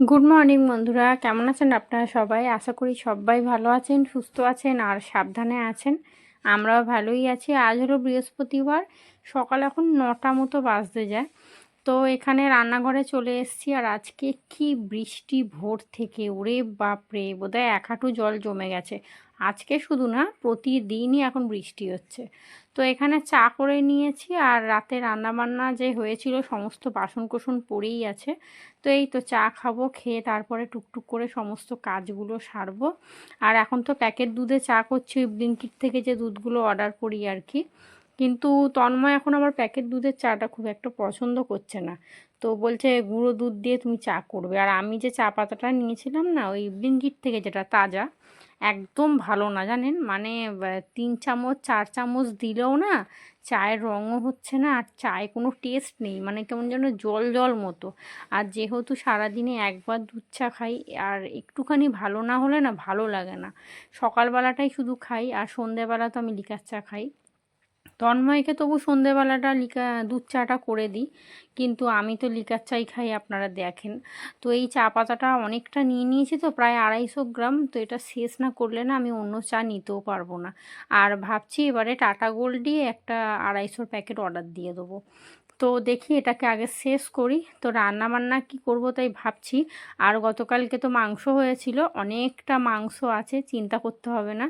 Good morning বন্ধুরা। কেমন আছেন আপনারা সবাই? আশা করি সবাই ভালো আছেন, সুস্থ আছেন আর সাবধানে আছেন। আমরাও ভালোই আছি। আজ হলো বৃহস্পতিবার। সকাল এখন নটা মতো বাজতে যায়। তো এখানে রান্নাঘরে চলে এসেছি আর আজকে কি বৃষ্টি ভোর থেকে। ওরে বাপরে, বোধহয় এক হাঁটু জল জমে গেছে। আজকে শুধু না, প্রতিদিনই এখন বৃষ্টি হচ্ছে। তো এখানে চা করে নিয়েছি আর রাতে রান্নাবান্না যে হয়েছিল সমস্ত বাসন কোসন পড়েই আছে। তো এই তো চা খাব, খেয়ে তারপরে টুকটুক করে সমস্ত কাজগুলো সারবো। আর এখন তো প্যাকেট দুধে চা করছি ওই ব্লিঙ্কিট থেকে যে দুধগুলো অর্ডার করি আর কি। কিন্তু তন্ময় এখন আমার প্যাকেট দুধের চাটা খুব একটা পছন্দ করছে না। তো বলছে, গুঁড়ো দুধ দিয়ে তুমি চা করবে। আর আমি যে চা পাতাটা নিয়েছিলাম না, ওই ব্লিঙ্কিট থেকে যেটা, তাজা একদম ভালো না জানেন? মানে তিন চামচ, চার চামচ দিলেও না চায়ের রঙও হচ্ছে না আর চায়ে কোনো টেস্ট নেই। মানে কেমন যেন জল জল মতো। আর যেহেতু সারাদিনে একবার দুধ চা খাই, আর একটুখানি ভালো না হলে না ভালো লাগে না। সকালবেলাটাই শুধু খাই, আর সন্ধেবেলা তো আমি লিকার চা খাই। তন্ময়কে তবু সন্ধেবেলাটা লিকা দুধ চাটা করে দিই। কিন্তু আমি তো লিকার চাই খাই, আপনারা দেখেন। তো এই চা পাতাটা অনেকটা নিয়ে নিয়েছি তো, প্রায় আড়াইশো গ্রাম। তো এটা শেষ না করলে না আমি অন্য চা নিতেও পারব না। আর ভাবছি এবারে টাটা গোল্ড দিয়ে একটা আড়াইশোর প্যাকেট অর্ডার দিয়ে দেবো। তো দেখি এটাকে আগে শেষ করি। তো রান্না বান্না কি করব তাই ভাবছি। আর গতকালকে তো মাংস হয়েছিল, অনেকটা মাংস আছে, চিন্তা করতে হবে না।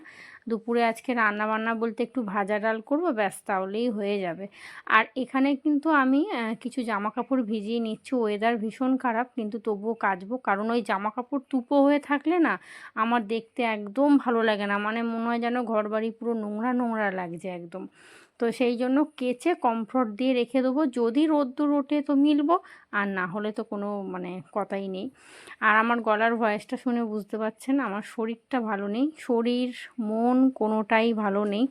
দুপুরে আজকে রান্না বান্না বলতে একটু ভাজা ডাল করব, ব্যাস তাহলেই হয়ে যাবে। আর এখানে কিন্তু আমি কিছু জামা কাপড় ভিজিয়ে নিচ্ছি। ওয়েদার ভীষণ খারাপ, কিন্তু তবুও কাচবো। কারণ ওই জামা কাপড় তুপো হয়ে থাকলে না, আমার দেখতে একদম ভালো লাগে না। মানে মনে হয় যেন ঘর বাড়ি পুরো নোংরা নোংরা লাগছে একদম। তো সেই জন্য কেচে কমফর্ট দিয়ে রেখে দেবো। যদি রোদ্দুর ওঠে তো মিলবো আর না হলে তো কোনো মানে কথাই নেই। আর আমার গলার ভয়েসটা শুনে বুঝতে পারছেন আমার শরীরটা ভালো নেই। শরীর মন কোনোটাই ভালো নেই।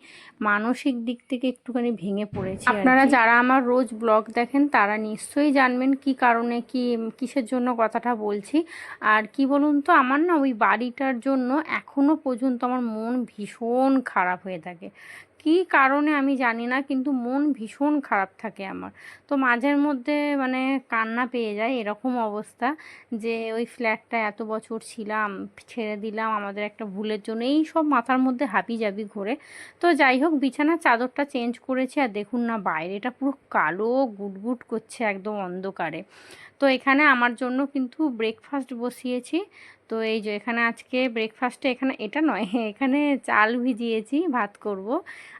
মানসিক দিক থেকে একটুখানি ভেঙে পড়েছি আপনারা যারা আমার রোজ ব্লগ দেখেন তারা নিশ্চয়ই জানবেন কি কারণে কি কিসের জন্য কথাটা বলছি। আর কি বলুন তো আমার না ওই বাড়িটার জন্য এখনও পর্যন্ত আমার মন ভীষণ খারাপ হয়ে থাকে। কি কারণে আমি জানি না, কিন্তু মন ভীষণ খারাপ থাকে আমার। তো মাঝের মধ্যে মানে কান্না পেয়ে যায় এরকম অবস্থা যে ওই ফ্ল্যাটটা এত বছর ছিলাম, ছেড়ে দিলাম, আমাদের একটা ভুলের জন্য, এই সব মাথার মধ্যে হাবি যাবি ঘোরে। তো যাই হোক, বিছানার চাদরটা চেঞ্জ করেছি আর দেখুন না, বাইরেটা পুরো কালো, গুটগুট করছে একদম অন্ধকারে। তো এখানে আমার জন্য কিন্তু ব্রেকফাস্ট বসিয়েছি। তো এই যে এখানে আজকে ব্রেকফাস্টে এখানে, এটা নয়, এখানে চাল ভিজিয়েছি, ভাত করব।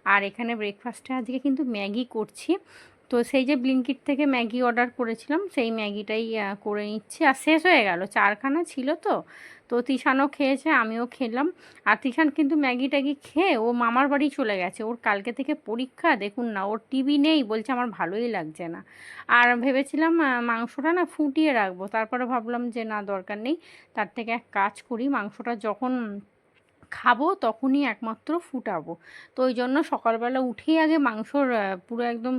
আর এখানে ব্রেকফাস্টে আজকে কিন্তু ম্যাগি করছি। তো সেই যে ব্লিঙ্কিট থেকে ম্যাগি অর্ডার করেছিলাম, সেই ম্যাগিটাই করে নিচ্ছি। আর শেষ হয়ে গেল, চারখানা ছিল তো। তো তিশানও খেয়েছে, আমিও খেলাম। আর তিশান কিন্তু ম্যাগি ট্যাগি খেয়ে ও মামার বাড়ি চলে গেছে। ওর কালকে থেকে পরীক্ষা, দেখুন না, ওর টিভি নেই বলছে আমার ভালোই লাগছে না। আর ভেবেছিলাম মাংসটা না ফুটিয়ে রাখব। তারপরে ভাবলাম যে না, দরকার নেই। তার থেকে এক কাজ করি, মাংসটা যখন খাব তখনই একমাত্র ফুটাবো। তো ওই জন্য সকালবেলা উঠেই আগে মাংসর পুরো একদম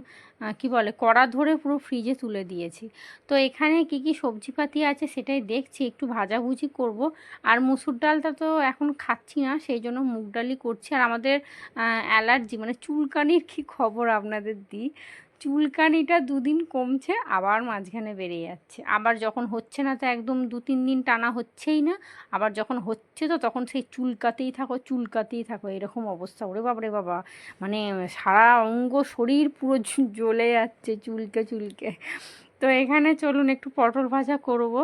কি বলে, কড়া ধরে পুরো ফ্রিজে তুলে দিয়েছি। তো এখানে কি কি সবজিপাতি আছে সেটাই দেখছি, একটু ভাজাভুজি করব। আর মুসুর ডালটা তো এখন খাচ্ছি না, সেই জন্য মুগ ডালই করছি। আর আমাদের অ্যালার্জি মানে চুলকানির কি খবর আপনাদের দিই? চুলকানিটা দুদিন কমছে, আবার মাঝখানে বেড়ে যাচ্ছে। আবার যখন হচ্ছে না তো একদম দু তিন দিন টানা হচ্ছেই না, আবার যখন হচ্ছে তো তখন সেই চুলকাতেই থাকো চুলকাতেই থাকো, এরকম অবস্থা। ওরে বাবা রে বাবা মানে সারা অঙ্গ শরীর পুরো জ্বলে যাচ্ছে চুলকে চুলকে। তো এখানে চলুন একটু পটল ভাজা করব।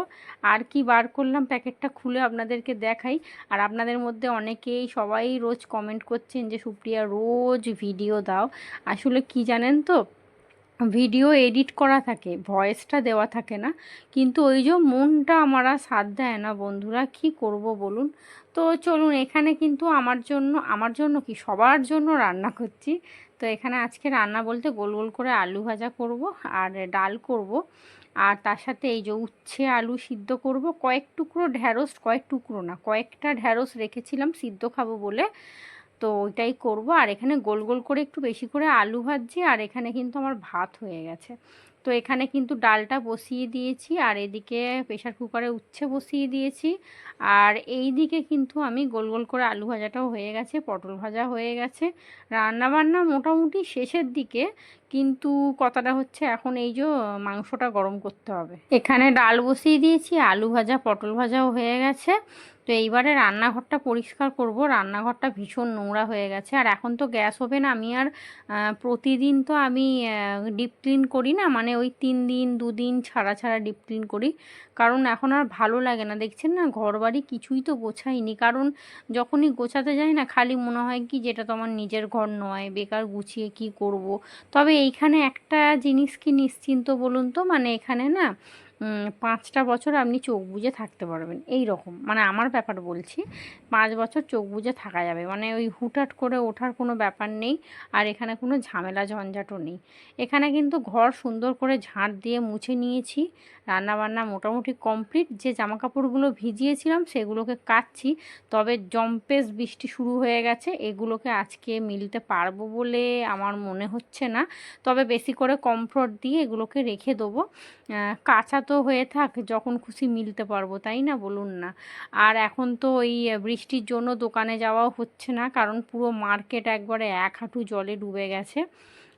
আর কি বার করলাম প্যাকেটটা খুলে আপনাদেরকে দেখাই। আর আপনাদের মধ্যে অনেকেই, সবাই রোজ কমেন্ট করছেন যে, সুপ্রিয়া, রোজ ভিডিও দাও। আসলে কি জানেন তো? ভিডিও এডিট করা থাকে, ভয়েসটা দেওয়া থাকে না। কিন্তু ওই যে মনটা আমার আর সাথ দেয় না বন্ধুরা, কি করব বলুন? তো চলুন, এখানে কিন্তু আমার জন্য আমার জন্য কি, সবার জন্য রান্না করছি। তো এখানে আজকে রান্না বলতে গোল গোল করে আলু ভাজা করব আর ডাল করব। আর তার সাথে এই যে উচ্ছে আলু সিদ্ধ করব, কয়েক টুকরো ঢ্যাঁড়স, কয়েক টুকরো না, কয়েকটা ঢ্যাঁড়স রেখেছিলাম, সিদ্ধ খাব বলে। তো ওইটাই করব। আর এখানে গোল গোল করে একটু বেশি করে আলু ভাজছি আর এখানে কিন্তু আমার ভাত হয়ে গেছে। তো এখানে কিন্তু ডালটা বসিয়ে দিয়েছি আর এদিকে প্রেশার কুকারে উচ্ছে বসিয়ে দিয়েছি। আর এই দিকে কিন্তু আমি গোল গোল করে আলু ভাজাটাও হয়ে গেছে, পটল ভাজা হয়ে গেছে। রান্নাবান্না মোটামুটি শেষের দিকে কিন্তু কথাটা হচ্ছে এখন এই যে মাংসটা গরম করতে হবে। এখানে ডাল বসিয়ে দিয়েছি, আলু ভাজা, পটল ভাজাও হয়ে গেছে। তো এইবারে রান্নাঘরটা পরিষ্কার করব। রান্নাঘরটা ভীষণ নোংরা হয়ে গেছে। আর এখন তো গ্যাস ওভেন, আমি আর প্রতিদিন তো আমি ডিপ ক্লিন করি না। মানে ওই তিন দিন দুদিন ছাড়া ছাড়া ডিপ ক্লিন করি। কারণ এখন আর ভালো লাগে না। দেখছেন না? ঘর বাড়ি কিছুই তো গোছাইনি। কারণ যখনই গোছাতে যাই না, খালি মনে হয় কি, যেটা তো আমার নিজের ঘর নয়, বেকার গুছিয়ে কি করব। তবে এইখানে একটা জিনিস কি নিশ্চিন্ত বলুন তো? মানে এখানে না পাঁচটা বছর আপনি চোখ বুজে থাকতে পারবেন। এই রকম মানে আমার ব্যাপার বলছি, পাঁচ বছর চোখ বুজে থাকা যাবে। মানে ওই হুটহাট করে ওঠার কোনো ব্যাপার নেই, আর এখানে কোনো ঝামেলা ঝঞ্ঝাটও নেই। এখানে কিন্তু ঘর সুন্দর করে ঝাঁট দিয়ে মুছে নিয়েছি। রান্নাবান্না মোটামুটি কমপ্লিট। যে জামা কাপড়গুলো ভিজিয়েছিলাম সেগুলোকে কাচ্ছি। তবে জম্পেস বৃষ্টি শুরু হয়ে গেছে। এগুলোকে আজকে মিলতে পারব বলে আমার মনে হচ্ছে না। তবে বেশি করে কমফোর্ট দিয়ে এগুলোকে রেখে দেবো। কাঁচা তো হয়ে থাক, যখন খুশি মিলতে পারব, তাই না? বলুন না। আর এখন তো ওই বৃষ্টির জন্য দোকানে যাওয়াও হচ্ছে না, কারণ পুরো মার্কেট একবারে এক হাঁটু জলে ডুবে গেছে।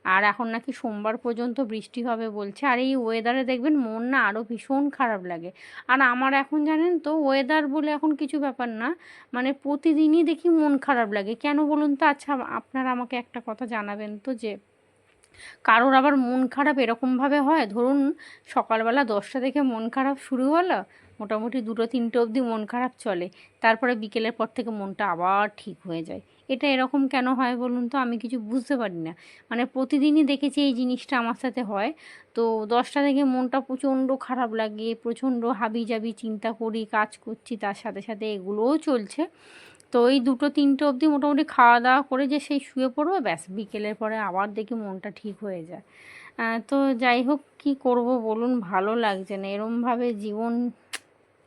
আর এখন নাকি সোমবার পর্যন্ত বৃষ্টি হবে বলছে। আর এই ওয়েদারে দেখবেন মন না আরও ভীষণ খারাপ লাগে। আর আমার এখন জানেন তো ওয়েদার বলে এখন কিছু ব্যাপার না মানে প্রতিদিনই দেখি মন খারাপ লাগে। কেন বলুন তো? আচ্ছা আপনারা আমাকে একটা কথা জানাবেন তো যে কারোর আবার মন খারাপ এরকমভাবে হয়? ধরুন, সকালবেলা দশটা থেকে মন খারাপ শুরু হলো, মোটামুটি দুটো, তিনটে অবধি মন খারাপ চলে, তারপরে বিকেলের পর থেকে মনটা আবার ঠিক হয়ে যায়। এটা এরকম কেন হয় বলুন তো? আমি কিছু বুঝতে পারি না। মানে প্রতিদিনই দেখেছি এই জিনিসটা আমার সাথে হয়। তো দশটা থেকে মনটা প্রচণ্ড খারাপ লাগে, প্রচণ্ড হাবি জাবি চিন্তা করি, কাজ করছি, তার সাথে সাথে এগুলোও চলছে। তো এই দুটো, তিনটে অবধি মোটামুটি খাওয়া দাওয়া করে যে সেই শুয়ে পড়ব, ব্যাস বিকেলের পরে আবার দেখি মনটা ঠিক হয়ে যায়। তো যাই হোক, কী করব বলুন? ভালো লাগছে না। এরমভাবে জীবন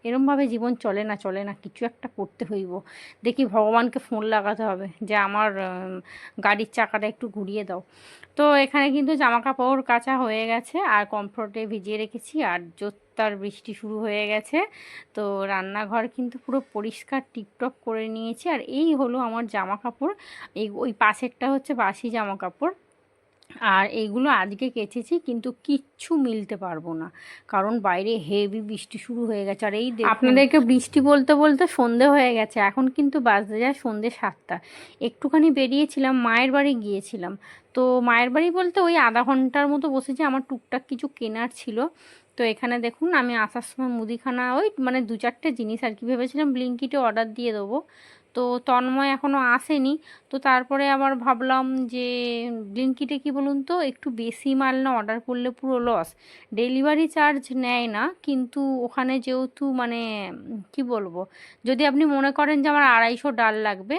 এরমভাবে জীবন চলে না চলে না, কিছু একটা করতে হইব। দেখি ভগবানকে ফোন লাগাতে হবে যে আমার গাড়ির চাকাটা একটু ঘুরিয়ে দাও। তো এখানে কিন্তু জামা কাপড় কাচা হয়ে গেছে আর কমফোর্টে ভিজিয়ে রেখেছি আর জোত্তার বৃষ্টি শুরু হয়ে গেছে। তো রান্নাঘর কিন্তু পুরো পরিষ্কার টিপটপ করে নিয়েছি আর এই হলো আমার জামা কাপড় এই ওই পাশেরটা হচ্ছে বাসি জামা কাপড় আর এইগুলো আজকে কেচেছি, কিন্তু কিচ্ছু মিলতে পারব না। কারণ বাইরে হেভি বৃষ্টি শুরু হয়ে গেছে। আর এই আপনাদেরকে বৃষ্টি বলতে বলতে সন্ধে হয়ে গেছে। এখন কিন্তু বাজতে যায় সন্ধে সাতটা। একটুখানি বেরিয়েছিলাম, মায়ের বাড়ি গিয়েছিলাম। তো মায়ের বাড়ি বলতে ওই আধা ঘণ্টার মতো বসেছি। আমার টুকটাক কিছু কেনার ছিল। তো এখানে দেখুন, আমি আসার সময় মুদিখানা, ওই মানে দু চারটে জিনিস আর কি ভেবেছিলাম, ব্লিঙ্কিটে অর্ডার দিয়ে দেবো। তো তন্ময় এখনও আসেনি। তো তারপরে আবার ভাবলাম যে, ব্লিঙ্কিটে কি বলুন তো, একটু বেশি মাল না অর্ডার করলে পুরো লস ডেলিভারি চার্জ নেয় না, কিন্তু ওখানে যেহেতু মানে কি বলব, যদি আপনি মনে করেন যে আমার আড়াইশো ডাল লাগবে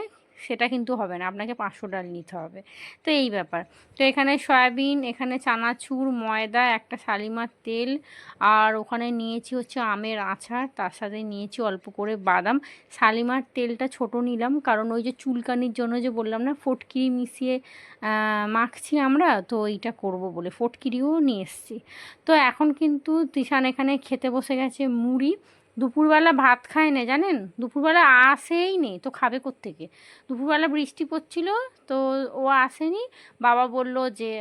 সেটা কিন্তু হবে না, আপনাকে পাঁচশো ডাল নিতে হবে। তো এই ব্যাপার। তো এখানে সয়াবিন, এখানে চানাচুর, ময়দা, একটা শালিমার তেল, আর ওখানে নিয়েছি হচ্ছে আমের আচার, তার সাথে নিয়েছি অল্প করে বাদাম। শালিমার তেলটা ছোট নিলাম, কারণ ওই যে চুলকানির জন্য যে বললাম না, ফটকিরি মিশিয়ে মাখছি আমরা, তো এইটা করব বলে ফটকিরিও নিয়ে এসছি। তো এখন কিন্তু তিশান এখানে খেতে বসে গেছে মুড়ি দুপুরবেলা ভাত খায় না, জানেন? দুপুরবেলা আসেই নেই তো খাবে থেকে দুপুরবেলা বৃষ্টি পড়ছিল, তো ও আসেনি। বাবা বলল যে,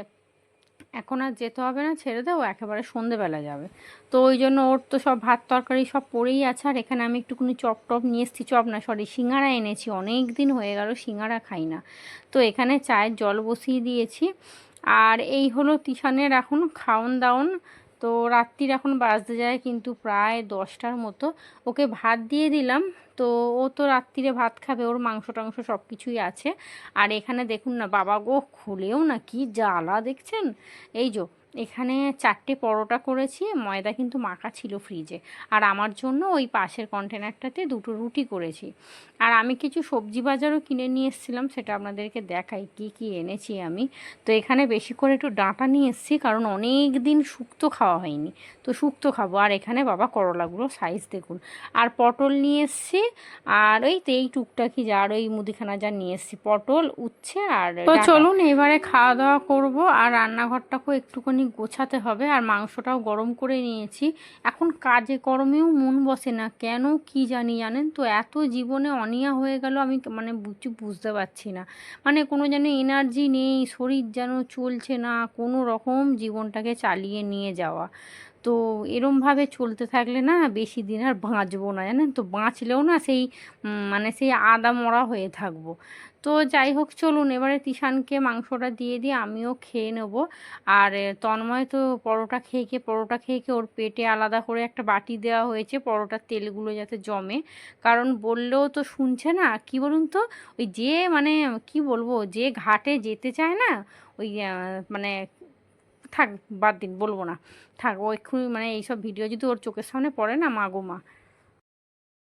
এখন আর যেতে হবে না, ছেড়ে দেও একেবারে সন্ধেবেলা যাবে। তো ওই জন্য ওর তো সব ভাত তরকারি সব পড়েই আছে, আর এখানে আমি একটুখানি চপ টপ নিয়ে এসেছি। চপ না সরি সিঙ্গারা এনেছি, অনেক দিন হয়ে গেল সিঙ্গারা খাই না। তো এখানে চায়ের জল বসিয়ে দিয়েছি, আর এই হলো তিশানের এখন খাওন দাওন তো রাত্রির এখন বাজতে যায় কিন্তু প্রায় দশটার মতো। ওকে ভাত দিয়ে দিলাম। তো ও তো রাত্রিরে ভাত খাবে, ওর মাংস টাংস সব কিছুই আছে। আর এখানে দেখুন না, বাবা গো খুলেও না কি জ্বালা দেখছেন? এই যো এখানে চারটে পরোটা করেছি ময়দা কিন্তু মাখা ছিল ফ্রিজে আর আমার জন্য ওই পাশের কন্টেনারটাতে দুটো রুটি করেছি। আর আমি কিছু সবজি বাজারও কিনে নিয়ে এসেছিলাম সেটা আপনাদেরকে দেখাই কি কি এনেছি আমি। তো এখানে বেশি করে একটু ডাঁটা নিয়ে এসেছি কারণ অনেক দিন শুক্তো খাওয়া হয়নি। তো শুক্তো খাব আর এখানে বাবা করলাগুলো সাইজ দেখুন। আর পটল নিয়ে এসছি আর ওই তো এই টুকটাকি যার ওই মুদিখানা যা নিয়ে এসছি। পটল উচ্ছে আর তো চলুন এবারে খাওয়া দাওয়া করব আর রান্নাঘরটাকেও একটুখানি একটুখানি গোছাতে হবে আর মাংসটাও গরম করে নিয়েছি। এখন কাজে কর্মেও মন বসে না। কেন কি জানি জানেন? তো এত জীবনে অনিয়া হয়ে গেল আমি মানে কিছু বুঝতে পারছি না। মানে কোনো যেন এনার্জি নেই, শরীর যেন চলছে না, কোনো রকম জীবনটাকে চালিয়ে নিয়ে যাওয়া। তো এরমভাবে চলতে থাকলে না বেশি দিন আর বাঁচবো না, জানেন তো? বাঁচলেও না সেই মানে সেই আদা মরা হয়ে থাকব। তো যাই হোক, চলুন এবারে তিশানকে মাংসটা দিয়ে দিয়ে আমিও খেয়ে নেব। আর তন্ময় তো পরোটা খেয়ে খেয়ে, পরোটা খেয়ে খেয়ে ওর পেটে আলাদা করে একটা বাটি দেওয়া হয়েছে, পরোটার তেলগুলো যাতে জমে। কারণ বললেও তো শুনছে না, কি বলুন তো? ওই যে মানে কি বলব, যে ঘাটে যেতে চায় না, ওই মানে থাক, বাদ দিন, বলব না। থাক, ও এক্ষুনি মানে এইসব ভিডিও যদি ওর চোখের সামনে পড়ে না, মা মা।